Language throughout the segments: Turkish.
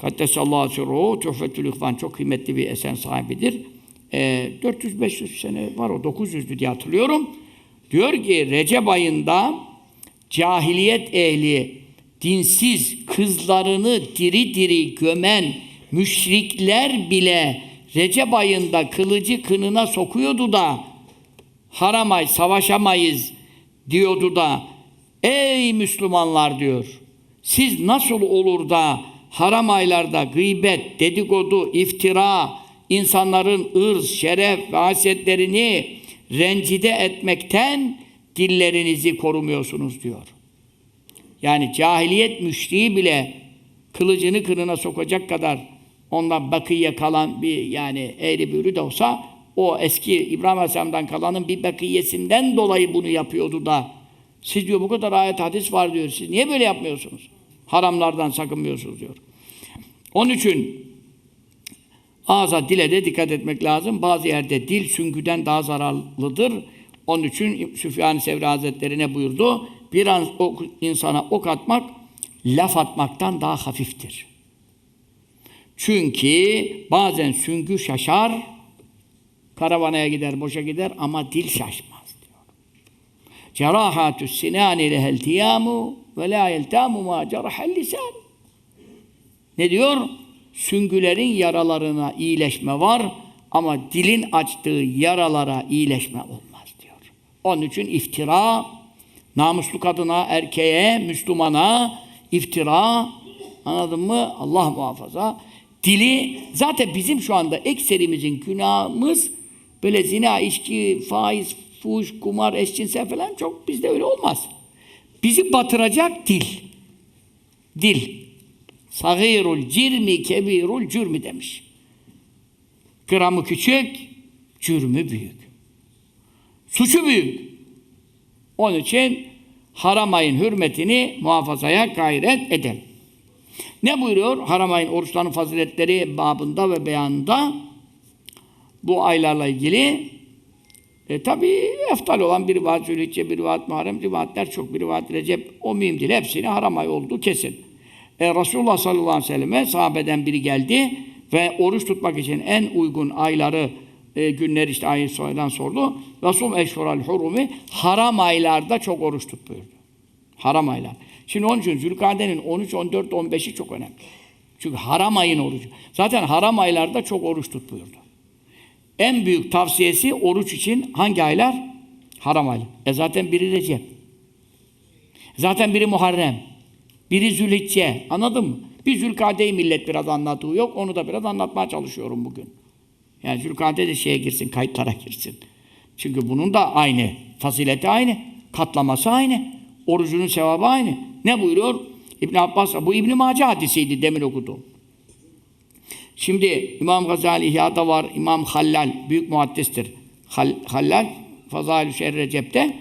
Kaddesallahu sirruhu Tuhfetül İhvan çok kıymetli bir esen sahibidir. Ee, 400-500 sene var o 900'lü diye hatırlıyorum. Diyor ki Recep ayında cahiliyet ehli dinsiz kızlarını diri diri gömen müşrikler bile Recep ayında kılıcı kınına sokuyordu da haram ay savaşamayız diyordu da ey Müslümanlar diyor siz nasıl olur da haram aylarda gıybet, dedikodu, iftira, insanların ırz, şeref ve hasetlerini rencide etmekten dillerinizi korumuyorsunuz diyor. Yani cahiliyet müşriği bile kılıcını kınına sokacak kadar ondan bakiye kalan bir yani eğri büğrü de olsa o eski İbrahim Aleyhisselam'dan kalanın bir bakiyesinden dolayı bunu yapıyordu da siz diyor bu kadar ayet hadis var diyor. Siz niye böyle yapmıyorsunuz? Haramlardan sakınmıyorsunuz diyor. Onun için ağza dile de dikkat etmek lazım. Bazı yerde dil süngüden daha zararlıdır. Onun için Süfyan-ı Sevri Hazretleri ne buyurdu? Bir an ok, insana ok atmak laf atmaktan daha hafiftir. Çünkü bazen süngü şaşar, karavanaya gider, boşa gider ama dil şaşmaz diyor. Cerahatü sinani lehel tiyamu ve la yeltamu ma cerahel lisan. Ne diyor? Süngülerin yaralarına iyileşme var ama dilin açtığı yaralara iyileşme olmaz diyor. Onun için iftira, namuslu kadına, erkeğe, Müslümana iftira, anladın mı? Allah muhafaza. Dili, zaten bizim şu anda ekserimizin günahımız böyle zina, içki, faiz, fuş, kumar, eşcinsel falan çok bizde öyle olmaz. Bizi batıracak dil. Dil. Sagirul cirmi kebirul cürmü demiş. Gramı küçük, cürmü büyük. Suçu büyük. Onun için haram ayın hürmetini muhafazaya gayret edelim. Ne buyuruyor? Haram ayın oruçların faziletleri babında ve beyanında bu aylarla ilgili e, tabi eftal olan bir rivayet Zülhicce, bir rivayet Muharrem, rivayetler çok, bir rivayet Recep, o mühim değil. Hepsini haram ay olduğu kesin. E, Resulullah sallallahu aleyhi ve selleme sahabeden biri geldi ve oruç tutmak için en uygun ayları, e, günler işte ayı soydan sordu. Resul eşhural hurumi haram aylarda çok oruç tut buyurdu. Haram aylar. Şimdi onun için Zülkade'nin 13, 14, 15'i çok önemli. Çünkü haram ayın orucu. Zaten haram aylarda çok oruç tut buyurdu. En büyük tavsiyesi oruç için hangi aylar? Haram aylar. E zaten biri Recep. Zaten biri Muharrem. Biri Zülhicce. Anladın mı? Bir Zülkade'yi millet biraz anlattığı yok. Onu da biraz anlatmaya çalışıyorum bugün. Yani Zülkade de şeye girsin, kayıtlara girsin. Çünkü bunun da aynı. Fazileti aynı. Katlaması aynı. Orucunun sevabı aynı. Ne buyuruyor? İbn Abbas, bu İbn Mace hadisiydi demin okuduğum. Şimdi İmam Gazali İhya'da var, İmam Hallal, büyük muhaddistir. Hal, Hallal, Fazail-i Şehir Recep'te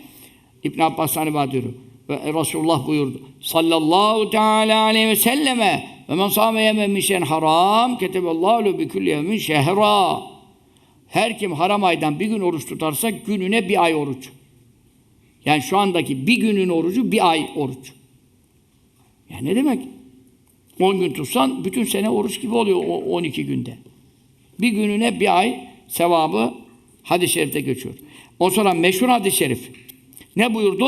İbn Abbas hani diyor. Ve Resulullah buyurdu. Sallallahu teala aleyhi ve selleme ve men sâme yemen min şeyin haram keteballahu lehu bi kulli yevmin şehra. Her kim haram aydan bir gün oruç tutarsa gününe bir ay oruç. Yani şu andaki bir günün orucu bir ay oruç. Yani ne demek? 10 gün tutsan bütün sene oruç gibi oluyor o 12 günde. Bir gününe bir ay sevabı hadis-i şerifte geçiyor. O sonra meşhur hadis-i şerif. Ne buyurdu?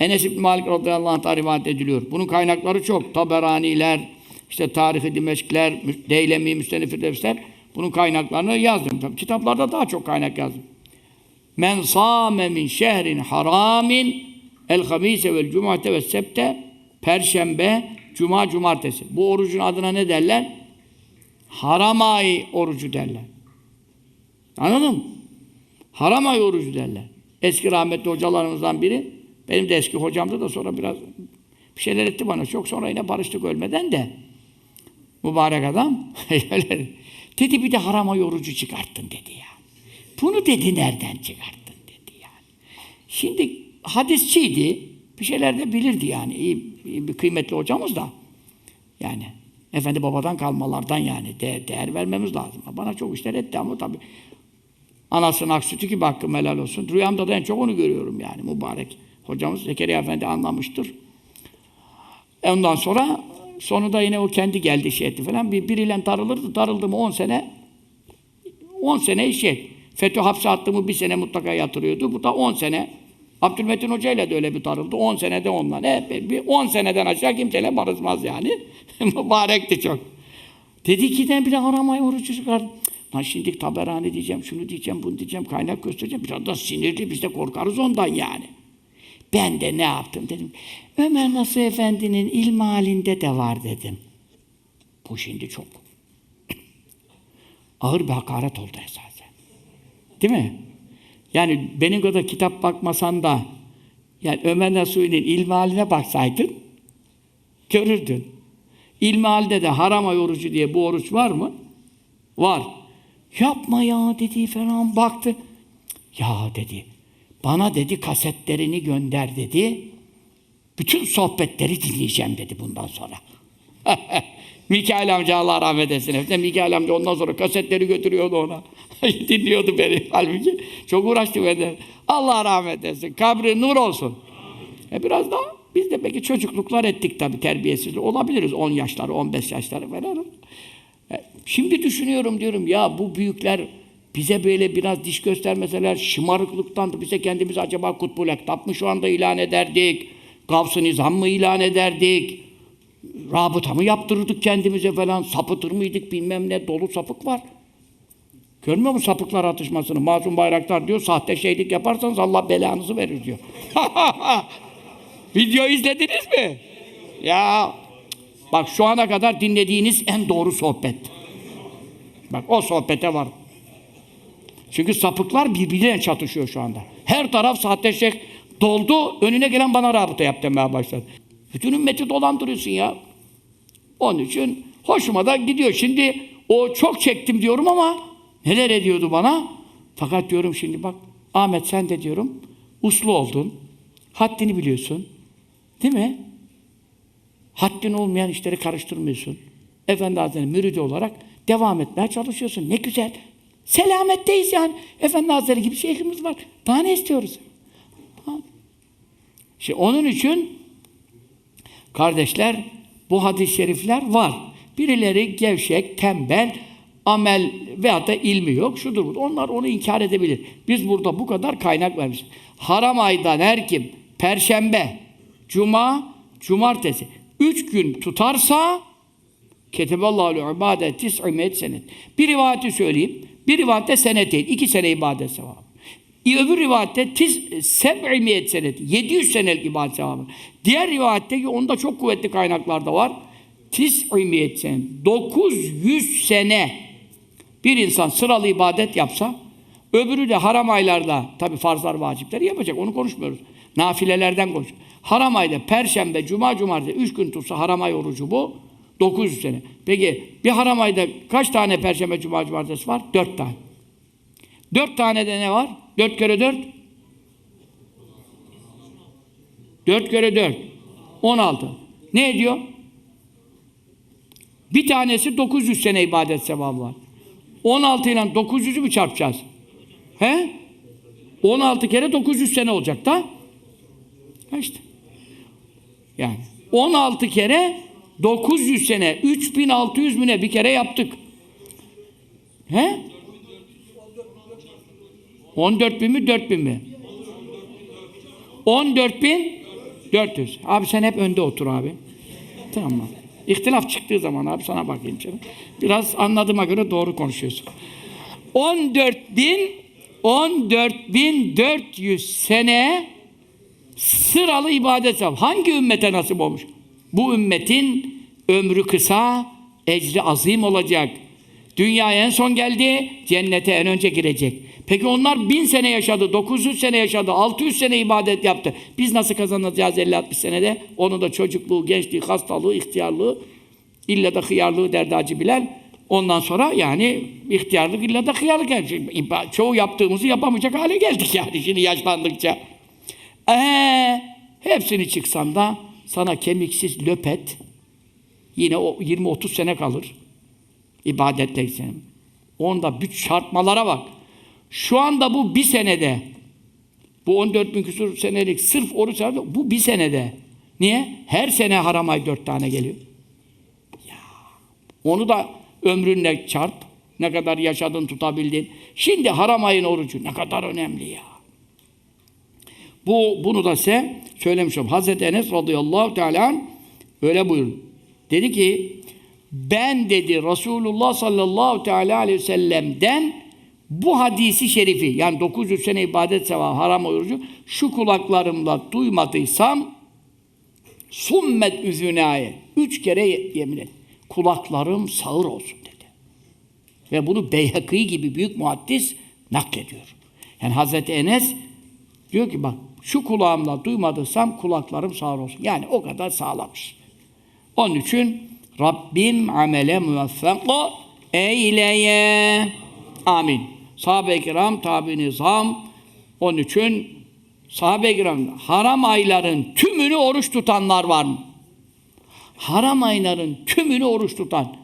Enes İbn Malik radıyallahu anh'a rivayet ediliyor. Bunun kaynakları çok. Taberaniler, işte Tarihi Dimeşkler, Deylemi, Müstenefir Defter. Bunun kaynaklarını yazdım. Tabii, kitaplarda daha çok kaynak yazdım. Men sâme min şehrin haramin el hamise vel cumate ve septe perşembe, cuma, cumartesi. Bu orucun adına ne derler? Haram ay orucu derler. Anladın mı? Haram ay orucu derler. Eski rahmetli hocalarımızdan biri, benim de eski hocamdı da sonra biraz bir şeyler etti bana. Çok sonra yine barıştık ölmeden de. Mübarek adam. dedi bir de haram ay orucu çıkarttın dedi ya. Bunu dedi nereden çıkarttın dedi yani. Şimdi hadisçiydi. Bir şeyler de bilirdi yani. İyi bir kıymetli hocamız da. Yani efendi babadan kalmalardan yani de, değer vermemiz lazım. Bana çok işler etti ama tabii anasının ak sütü gibi hakkım helal olsun. Rüyamda da en çok onu görüyorum yani mübarek. Hocamız Zekeriya Efendi anlamıştır. E ondan sonra sonunda yine o kendi geldi şey etti falan. Bir, biriyle darılırdı. Darıldı mı 10 sene 10 sene şey. FETÖ hapse attı mı bir sene mutlaka yatırıyordu. Bu da 10 sene. Abdülmetin Hoca ile de öyle bir darıldı. 10 senede onunla. Ne, bir 10 seneden aşağı kimseyle barışmaz yani. Mübarekti çok. Dedi ki de bir de aramayı orucu çıkar. Lan şimdi taberhane diyeceğim, şunu diyeceğim, bunu diyeceğim, kaynak göstereceğim. Biraz da sinirli, biz de korkarız ondan yani. Ben de ne yaptım dedim. Ömer Nasuh Efendi'nin ilm halinde de var dedim. Bu şimdi çok ağır bir hakaret oldu esasen. Değil mi? Yani benim kadar kitap bakmasan da yani Ömer Nasuhi'nin ilmi haline baksaydın görürdün. İlmi halde de haram ay orucu diye bu oruç var mı? Var. Yapma ya dedi falan baktı. Ya dedi. Bana dedi kasetlerini gönder dedi. Bütün sohbetleri dinleyeceğim dedi bundan sonra. Mikail amca Allah rahmet etsin. İşte Mikail amca ondan sonra kasetleri götürüyordu ona. Dinliyordu beni halbuki. Çok uğraştı benden. Allah rahmet etsin. Kabri nur olsun. E biraz daha biz de peki çocukluklar ettik tabii terbiyesiz. Olabiliriz 10 yaşları, 15 yaşları falan. E, Şimdi düşünüyorum diyorum ya bu büyükler bize böyle biraz diş göstermeseler şımarıklıktan bize kendimiz acaba Kutbul Ektap mı şu anda ilan ederdik? Gavs-ı Nizam mı ilan ederdik? Rabıta mı yaptırırdık kendimize falan? Sapıtır mıydık bilmem ne dolu sapık var. Görmüyor musun sapıklar atışmasını? Masum Bayraktar diyor sahte şeylik yaparsanız Allah belanızı verir diyor. Video izlediniz mi? Ya bak şu ana kadar dinlediğiniz en doğru sohbet. Bak o sohbete var. Çünkü sapıklar birbirine çatışıyor şu anda. Her taraf sahte şeyh doldu. Önüne gelen bana rabıta yap demeye başladı. Bütün ümmeti dolandırıyorsun ya. Onun için hoşuma da gidiyor. Şimdi o çok çektim diyorum ama neler ediyordu bana? Fakat diyorum şimdi bak Ahmet sen de diyorum uslu oldun. Haddini biliyorsun. Değil mi? Haddin olmayan işleri karıştırmıyorsun. Efendi Hazretleri müridi olarak devam etmeye çalışıyorsun. Ne güzel. Selametteyiz yani. Efendi Hazretleri gibi şeyhimiz var. Daha ne istiyoruz? İşte onun için kardeşler bu hadis-i şerifler var. Birileri gevşek, tembel, amel veyahut da ilmi yok. Şudur budur. Onlar onu inkar edebilir. Biz burada bu kadar kaynak vermişiz. Haram aydan her kim perşembe, cuma, cumartesi üç gün tutarsa Keteballahu ibadet tis'i senet. Bir rivayeti söyleyeyim. Bir rivayette senet değil. iki sene ibadet sevabı. Öbür rivayette tis seb'i miyet senet. 700 senelik ibadet sevabı. Diğer rivayette ki onda çok kuvvetli kaynaklarda var. Tis'i miyet senet. 900 sene bir insan sıralı ibadet yapsa öbürü de haram aylarda tabi farzlar vacipleri yapacak. Onu konuşmuyoruz. Nafilelerden konuş. Haram ayda perşembe, cuma, cumartesi üç gün tutsa haram ay orucu bu. 900 sene. Peki bir haram ayda kaç tane perşembe, cuma, cumartesi var? Dört tane. Dört tane de ne var? Dört kere dört. Dört kere dört. On altı. Ne ediyor? Bir tanesi 900 sene ibadet sevabı var. 16 ile 900'ü mü çarpacağız? He? 16 kere 900 sene olacak da. İşte. Yani 16 kere 900 sene 3600 mü ne bir kere yaptık. He? 14 bin mi 4 bin mi? 14 bin 400. Abi sen hep önde otur abi. Tamam. İhtilaf çıktığı zaman abi sana bakayım canım. Biraz anladığıma göre doğru konuşuyorsun. 14 bin 14 bin 400 sene sıralı ibadet var. Hangi ümmete nasip olmuş? Bu ümmetin ömrü kısa, ecri azim olacak. Dünyaya en son geldi, cennete en önce girecek. Peki onlar bin sene yaşadı, 900 sene yaşadı, 600 sene ibadet yaptı. Biz nasıl kazanacağız 50-60 senede? Onun da çocukluğu, gençliği, hastalığı, ihtiyarlığı, illa da hıyarlığı derdi Hacı Bilal. Ondan sonra yani ihtiyarlık illa da hıyarlık. Yani çoğu yaptığımızı yapamayacak hale geldik yani şimdi yaşlandıkça. Ee, hepsini çıksan da sana kemiksiz löpet yine o 20-30 sene kalır. İbadetle sen. Onda bir çarpmalara bak. Şu anda bu bir senede bu 14 bin küsur senelik sırf oruç harcı bu bir senede. Niye? Her sene haram ay dört tane geliyor. Onu da ömrünle çarp. Ne kadar yaşadın tutabildin. Şimdi haram ayın orucu ne kadar önemli ya. Bu bunu da size söylemiş oldum. Hazreti Enes radıyallahu teala öyle buyurdu. Dedi ki ben dedi Resulullah sallallahu teala aleyhi ve sellem'den bu hadisi şerifi yani 900 sene ibadet sevabı haram orucu şu kulaklarımla duymadıysam summet üzünaye üç kere ye- yemin et. Kulaklarım sağır olsun dedi. Ve bunu Beyhaki gibi büyük muhaddis naklediyor. Yani Hazreti Enes diyor ki bak şu kulağımla duymadıysam kulaklarım sağır olsun. Yani o kadar sağlamış. Onun için Rabbim amele muvaffak eyleye. Amin. Sahabe-i kiram, tabi nizam. Onun için sahabe-i kiram haram ayların tümünü oruç tutanlar var mı? Haram ayların tümünü oruç tutan.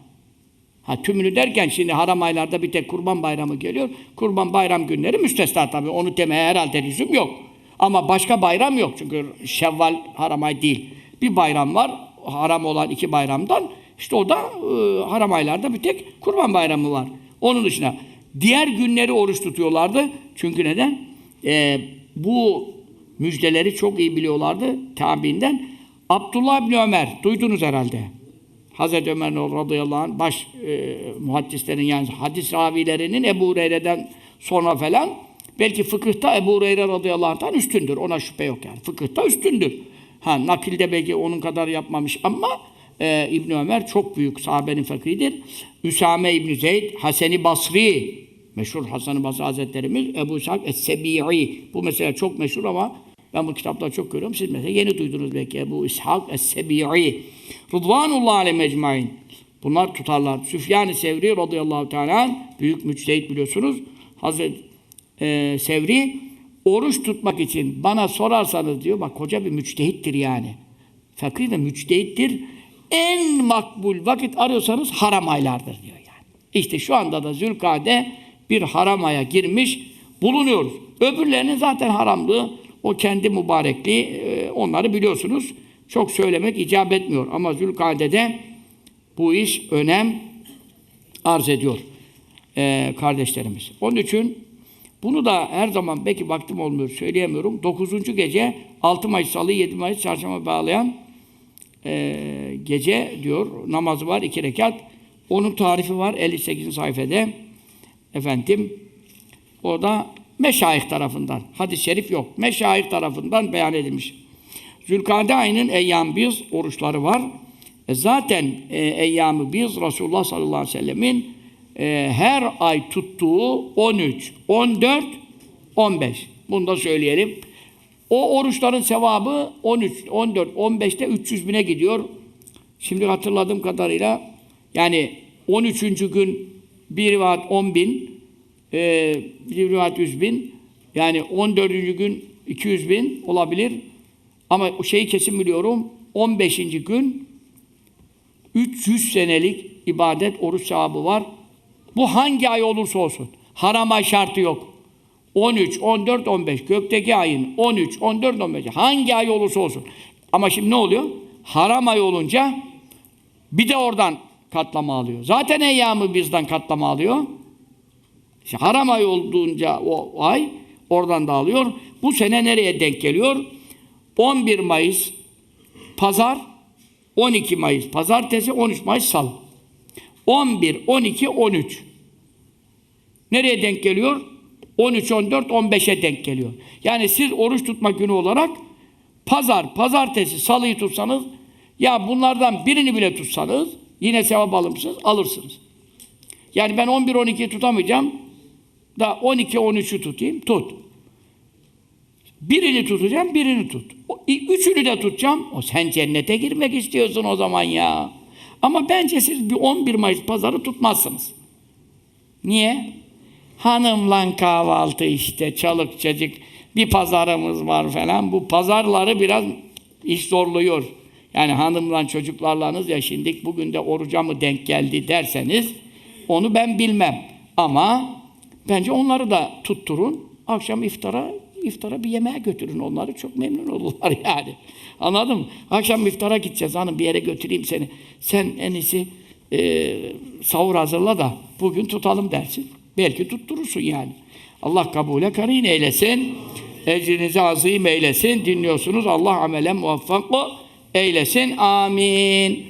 Ha tümünü derken şimdi haram aylarda bir tek kurban bayramı geliyor. Kurban bayram günleri müstesna tabii. Onu demeye herhalde lüzum yok. Ama başka bayram yok. Çünkü Şevval haram ay değil. Bir bayram var. Haram olan iki bayramdan. İşte o da e, haram aylarda bir tek kurban bayramı var. Onun dışında diğer günleri oruç tutuyorlardı. Çünkü neden? E, bu müjdeleri çok iyi biliyorlardı tabiinden. Abdullah bin Ömer duydunuz herhalde. Hazreti Ömer radıyallahu anh baş e, muhaddislerin yani hadis ravilerinin Ebu Hureyre'den sonra falan belki fıkıhta Ebu Hureyre radıyallahu anh'tan üstündür. Ona şüphe yok yani. Fıkıhta üstündür. Ha nakilde belki onun kadar yapmamış ama e, İbn Ömer çok büyük sahabenin fakridir. Üsame İbn Zeyd, Haseni Basri meşhur Hasan-ı Basri Hazretlerimiz Ebu İshak Es-Sebi'i bu mesela çok meşhur ama ben bu kitapta çok görüyorum. Siz mesela yeni duydunuz belki Ebu İshak Es-Sebi'i. Rıdvanullah aleyhi mecmain. Bunlar tutarlar. Süfyan-ı Sevri radıyallahu teala büyük müçtehit biliyorsunuz. Hazreti e, Sevri oruç tutmak için bana sorarsanız diyor bak koca bir müçtehittir yani. Fakir ve müçtehittir. En makbul vakit arıyorsanız haram aylardır diyor yani. İşte şu anda da Zülkade bir haram aya girmiş bulunuyoruz. Öbürlerinin zaten haramlığı o kendi mübarekliği e, onları biliyorsunuz. Çok söylemek icap etmiyor. Ama Zülkade'de bu iş önem arz ediyor e, kardeşlerimiz. Onun için bunu da her zaman belki vaktim olmuyor söyleyemiyorum. 9. gece 6 Mayıs Salı 7 Mayıs Çarşamba bağlayan e, gece diyor namazı var iki rekat. Onun tarifi var 58. sayfede. Efendim o da meşayih tarafından. Hadis-i şerif yok. Meşayih tarafından beyan edilmiş. Zülkade ayının eyyam biz oruçları var. E zaten e, eyyam biz Resulullah sallallahu aleyhi ve sellemin e, her ay tuttuğu 13, 14, 15. Bunu da söyleyelim. O oruçların sevabı 13, 14, 15'te 300 bine gidiyor. Şimdi hatırladığım kadarıyla yani 13. gün bir rivayet 10 bin, e, bir rivayet 100 bin, yani 14. gün 200 bin olabilir. Ama şeyi kesin biliyorum, 15. gün 300 senelik ibadet, oruç sevabı var. Bu hangi ay olursa olsun. Haram ay şartı yok. 13, 14, 15. Gökteki ayın 13, 14, 15. Hangi ay olursa olsun. Ama şimdi ne oluyor? Haram ay olunca bir de oradan katlama alıyor. Zaten eyyamı bizden katlama alıyor. İşte haram ay olduğunca o ay oradan da alıyor. Bu sene nereye denk geliyor? 11 Mayıs pazar, 12 Mayıs pazartesi, 13 Mayıs salı. 11, 12, 13. Nereye denk geliyor? 13, 14, 15'e denk geliyor. Yani siz oruç tutma günü olarak pazar, pazartesi, salıyı tutsanız ya bunlardan birini bile tutsanız yine sevap alırsınız, alırsınız. Yani ben 11, 12'yi tutamayacağım da 12, 13'ü tutayım, tut. Birini tutacağım, birini tut. O, üçünü de tutacağım. O sen cennete girmek istiyorsun o zaman ya. Ama bence siz bir 11 Mayıs pazarı tutmazsınız. Niye? Hanımla kahvaltı işte, çalık çocuk, bir pazarımız var falan. Bu pazarları biraz iş zorluyor. Yani hanımla çocuklarlanız ya şimdi bugün de oruca mı denk geldi derseniz onu ben bilmem. Ama bence onları da tutturun. Akşam iftara iftara bir yemeğe götürün onları. Çok memnun olurlar yani. Anladın mı? Akşam iftara gideceğiz hanım bir yere götüreyim seni. Sen en iyisi e, sahur hazırla da bugün tutalım dersin. Belki tutturursun yani. Allah kabule karin eylesin. Ecrinizi azim eylesin. Dinliyorsunuz. Allah amelen muvaffak eylesin. Amin.